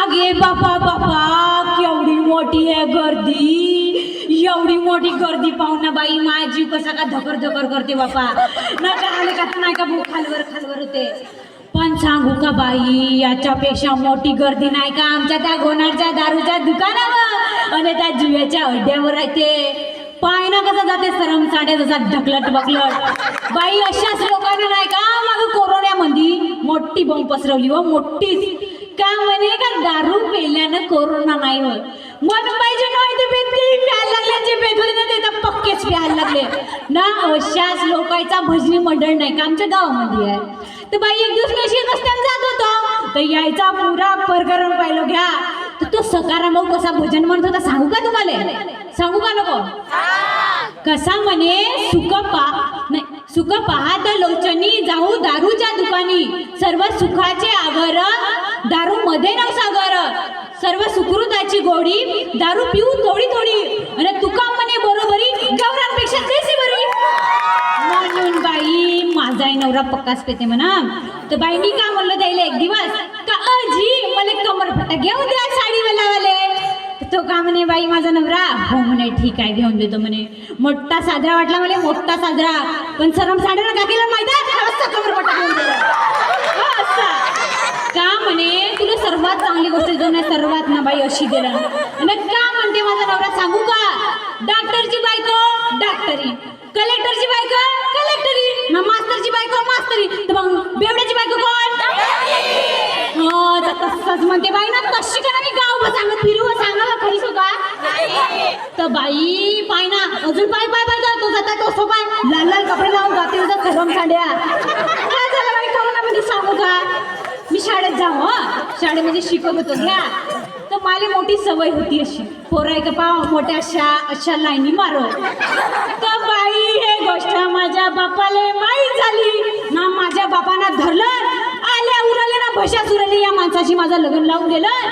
अगे बापा बापा केवढी मोठी आहे गर्दी. एवढी मोठी गर्दी पाहून ना बाई माझा जीव कसा का धकर धकर करते बापा. नका आले का नाही का भूक खालवर खालवर होते. पण सांगू का बाई याच्यापेक्षा मोठी गर्दी नाही का आमच्या त्या गोणारच्या दारूच्या दुकानावर? आणि त्या जिव्याच्या अड्ड्यावर राहते पाय ना कसा जाते सरम साडे जसा ढकलट बकलट. बाई अशाच लोकांना नाही का मग कोरोनामध्ये मोठी बॉम्ब पसरवली व मोठीच. का म्हणे? का दारू पेल्यानं कोरोना नाही होत. मन पाहिजे नाही ते बेती प्यायला लागल्याचे ना ते तर पक्केच प्यायला लागले. ना अशाच लोकांचा भजनी मंडळ नाही का आमच्या गावामध्ये आहे? तर बाई एक दिवस कशी रस्त्याने जात होतो. तर यायचा पुरा प्रकरण पाहिलं घ्या. तर तो सकाराम भाऊ कसा भजन म्हणत होता सांगू का तुम्हाला? सांगू का नको? कसा म्हणे सुख पा नाही सुख पाहत लोचनी जाऊ दारूच्या दुकानी. सर्व सुखाचे आगर दारू मध्ये नव सागर. सर्व सुकृताची गोडी दारू पिऊ थोडी थोडी. आणि तुका म्हणे बरोबरी गौरांपेक्षा देशी बरी. म्हणून बाई माझा नवरा पक्काच पेते म्हणा. तर बाई मी का म्हणलं द्यायला एक दिवस का अजी मला कमर घेऊ द्या साडी वाले तो का म्हणे बाई माझा नवरा. हो म्हणे ठीक आहे घेऊन देतो म्हणे. मोठा साजरा वाटला मला मोठा साजरा. पण सरम साडे का केलं माहिती हो. का म्हणे तुला सर्वात चांगली गोष्ट नाही सर्वात ना बाई अशी दिलं आणि का म्हणते माझा नवरा सांगू का? डॉक्टरची बायको डॉक्टरी. कलेक्टरची बायको कलेक्टरी. ना मास्तरची बायको मास्तरी. तर मग बेवड्याची बायको कोण? हो तसंच म्हणते बाई ना तशी का मी गाव सांगत फिरू का तर बाई पाय ना. अजून पाय पाय पाय जातो जाता तो सो पाय. लाल लाल कपडे लावून जाते उद्या खरम सांड्या काय झालं बाई? कोरोनामध्ये सांगू का? मी शाळेत जाऊ हं. शाळेमध्ये म्हणजे शिकत होतो घ्या तर मला मोठी सवय होती अशी. पोराय का पाव मोठ्या अशा अशा लाईनी मारो तर बाई हे गोष्ट माझ्या बापाले माहीत झाली. ना माझ्या बापाना धरलं आल्या उरले ना भशा सुरली या माणसाशी माझं लग्न लावून गेलं.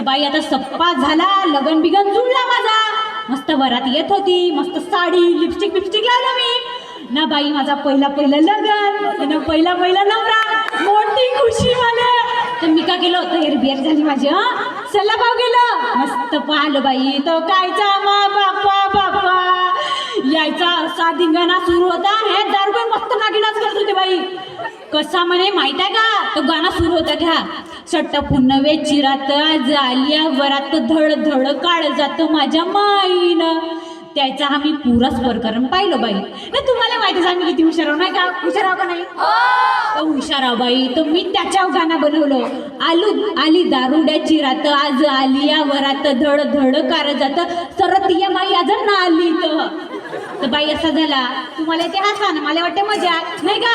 तर बाई आता सप्पा झाला लगन बिगन जुळला माझा. मस्त वरात येत होती मस्त साडी लिपस्टिक बिपस्टिक लावलं मी. ना बाई माझा पहिला पहिला लग्न ना पहिला पहिला नवरा. मोठी खुशी मला. तर मी का गेलो तयारी बियार झाली माझी हा? सल्लाभाव गेलं. मस्त पाहिलं बाई तो कायचा मा बाप्पा बाप्पा यायचा असा धिंगाणा सुरू होता हे दारू मस्त नागिनाच करत होते बाई. कसा म्हणे माहीत आहे का? तो गाणं सुरू होता घ्या सट्ट पुन्नवे चिरात जालिया वरात धड धड काळ जात माझ्या माईनं. त्याचा आम्ही पुराच प्रकरण पाहिलं बाई. ना तुम्हाला माहिती सांग किती हुशार नाही का? हुशार आहो का नाही? हुशार बाई. तर मी त्याच्यावर गाणं बनवलं. आलू आली दारुड्याची रात आज आली या वरात धड धड कार जात सरत या बाई आज ना आली तर तर बाई असा झाला तुम्हाला ते हसा ना मला वाटते मजा नाही का?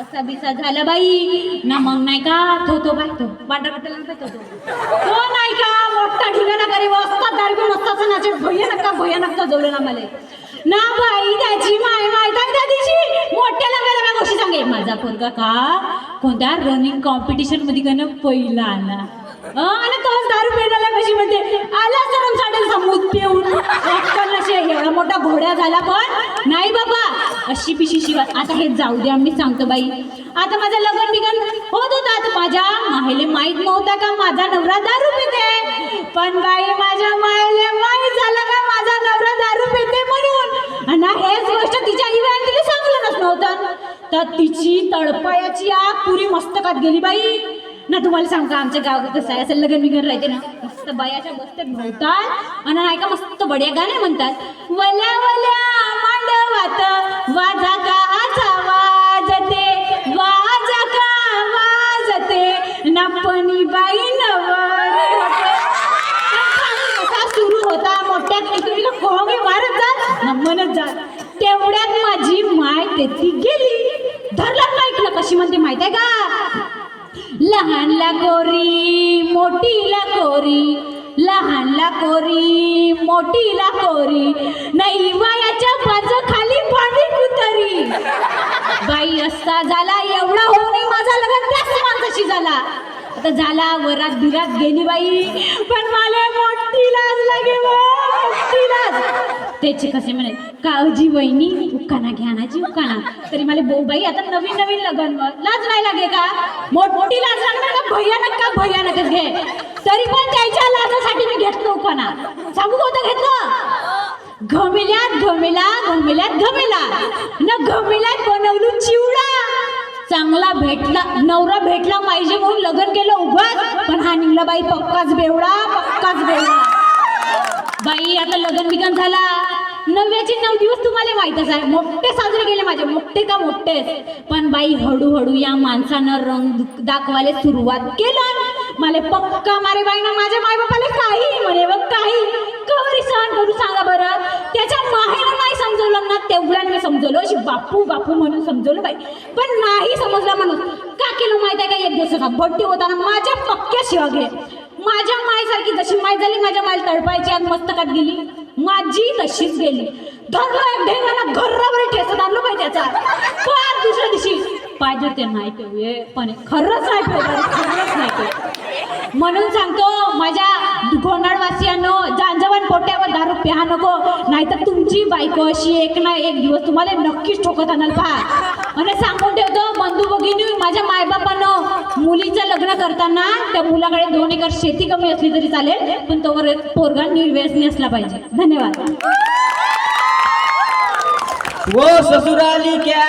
असा बिसा झाला बाई. ना मग नाही का तो तो बाई तो पांढरा तो. तो नाही का मोठा ठिकाणा करे असता दारू मस्ताचा नाचे भयानक का भयानक का जवळ ना मला ना बाई त्याची माय माय काय त्या दिवशी मोठ्या लग्नाला काय गोष्टी सांगे माझा पोरगा का? कोणत्या रनिंग कॉम्पिटिशनमध्ये का पहिला आला. आणि तोच दारू पेटायला कशी म्हणते आला मोठा घोड्या झाला पण नाही बाबा. अशी पिशी शिवा आता हे जाऊ दे आम्ही सांगतो बाई. आता माझं लग्न बिगन होत होता. आता माझ्या माहेले माहीत नव्हता का माझा नवरा दारू पिते? पण बाई माझ्या माहेले माहीत झालं का माझा नवरा दारू पिते म्हणून? आणि हेच गोष्ट तिच्या आई तिला सांगलं नव्हतं तर तिची तळपायाची आग पुरी मस्तकात गेली बाई. ना तुम्हाला सांगता आमच्या गाव कसं आहे? असं लग्न बिगन राहते ना. मस्त बायाच्या मस्त भोवतात आणि ऐका का मस्त बढिया गाणे म्हणतात वल्या वल्या मांडवात वाजा का आचा वाजते वाजा का वाजते नापणी बाई नवर सुरू होता मोठ्या एकमेकीला खोंगे मारत जात म्हणत जात तेवढ्यात माझी माय तेथी गेली. धरला ऐकलं कशी म्हणते माहिती आहे का? लहानला कोरी मोठीला कोरी लहानला कोरी मोठीला कोरी नाही वयाच्या पाच खाली पाणी कुतरी. बाई असता झाला एवढा होऊन माझा लग्न त्याच माणसाशी झाला. आता झाला वरात बिरात गेली बाई. पण मला मोठी लाज लागे बा, मोठी लाज त्याचे कसे म्हणे काळजी वहिनी उकाना घ्या जी उकाना तरी मला बो बाई आता नवीन नवीन लग्न लाज नाही लागे का? मोठमोठी लाज लागणार का? भयानक का? भयानकच घे. तरी पण त्याच्या लाजासाठी मी घेतलो उकाना सांगू कोणतं घेतलं? घमिल्यात घमिला घमिल्यात घमिला न घमिल्यात बनवलं चिवडा. चांगला भेटला नवरा भेटला पाहिजे म्हणून लग्न केलं उगाच. पण हा निघला बाई पक्काच बेवडा पक्काच बेवडा. बाई आता लग्न बिगन झाला. नव्याचे नऊ दिवस तुम्हाला माहीतच आहे मोठे साजरे गेले माझे. मोठे का मोठेच. पण बाई हळूहळू या माणसानं रंग दाखवायला सुरुवात केलं. मला पक्का मारे बाई ना माझ्या मायबापाला काही म्हणे बघ काही. कवरी सहन करू सांगा बरं. त्याच्या माहेर नाही समजवलं ना तेवढ्याने मी समजवलं. अशी बापू बापू म्हणून समजवलं बाई. पण नाही समजलं म्हणून का केलं माहिती आहे का? एक दिवसाचा बड्डे होताना माझ्या पक्क्या शिवा घे माझ्या मायसारखी जशी माय झाली माझ्या मायला तडपायची आणि मस्तकात गेली. माझी तशीच गेली. धरलो एक ढेंगाला घरावर ठेचत आणलं पाहिजे त्याचा. फार दुसऱ्या दिवशी. पाहिजे ते नाही पेवे पण खरंच नाही पेऊ खरंच नाही पेऊ म्हणून सांगतो माझ्या गोंडाळवासियांनो जांजवान पोट्यावर दारू प्या नको. नाहीतर तुमची बायको अशी एक ना एक दिवस तुम्हाला नक्कीच ठोकत आणाल पहा. आणि सांगून ठेवतो बंधू भगिनी माझ्या मायबापांना मुलीचं लग्न करताना त्या मुलाकडे दोन एकर शेती कमी असली तरी चालेल पण तोवर एक पोरगा निर्व्यसनी असला पाहिजे. धन्यवाद. वो ससुराली क्या